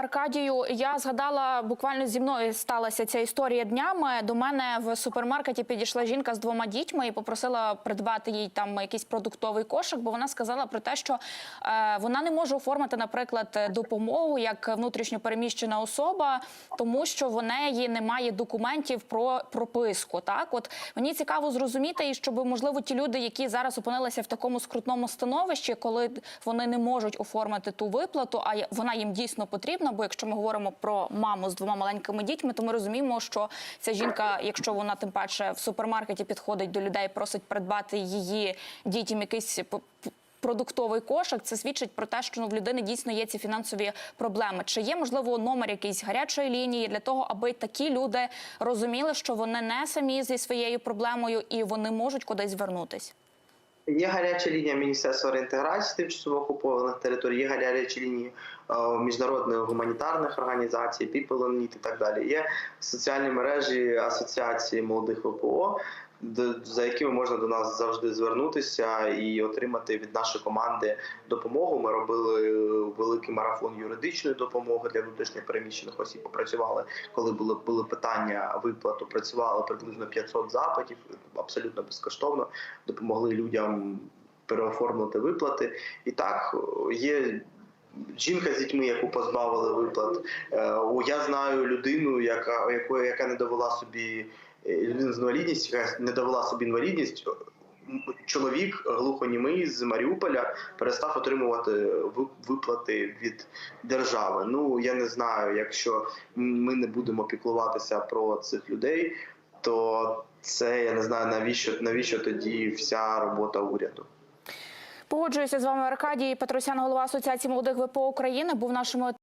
Аркадію, я згадала буквально зі мною сталася ця історія днями. До мене в супермаркеті підійшла жінка з двома дітьми і попросила придбати їй там якийсь продуктовий кошик, бо вона сказала про те, що е, вона не може оформити, наприклад, допомогу як внутрішньо переміщена особа, тому що в неї немає документів про прописку. Так, от мені цікаво зрозуміти, і щоб можливо ті люди, які зараз опинилися в такому скрутному становищі, коли вони не можуть оформити ту виплату, а вона їм дійсно потрібна. Бо якщо ми говоримо про маму з двома маленькими дітьми, то ми розуміємо, що ця жінка, якщо вона тим паче в супермаркеті підходить до людей, просить придбати її дітям якийсь Продуктовий кошик це свідчить про те, що ну, в людини дійсно є ці фінансові проблеми. Чи є можливо номер якийсь гарячої лінії для того, аби такі люди розуміли, що вони не самі зі своєю проблемою і вони можуть кудись звернутись? Є гаряча лінія Міністерства реінтеграції тимчасово окупованих територій, є гарячі лінії е, міжнародних гуманітарних організацій, People on Need і так далі. Є соціальні мережі асоціації молодих ВПО, за якими можна до нас завжди звернутися і отримати від нашої команди допомогу. Ми робили великий марафон юридичної допомоги для внутрішньо переміщених осіб. Попрацювали, коли були, були питання виплату. Працювали приблизно 500 запитів, абсолютно безкоштовно допомогли людям переоформити виплати. І так є. Жінка з дітьми, яку позбавили виплат. Е, Я знаю людину, яка, яка не довела собі е, людину з інвалідністю, яка не довела собі інвалідність. Чоловік глухонімий з Маріуполя перестав отримувати виплати від держави. Ну я не знаю, якщо ми не будемо піклуватися про цих людей, то це я не знаю навіщо навіщо тоді вся робота уряду. Погоджуюся з вами, Аркадій. Петросян, голова Асоціації молодих ВПО України, був нашому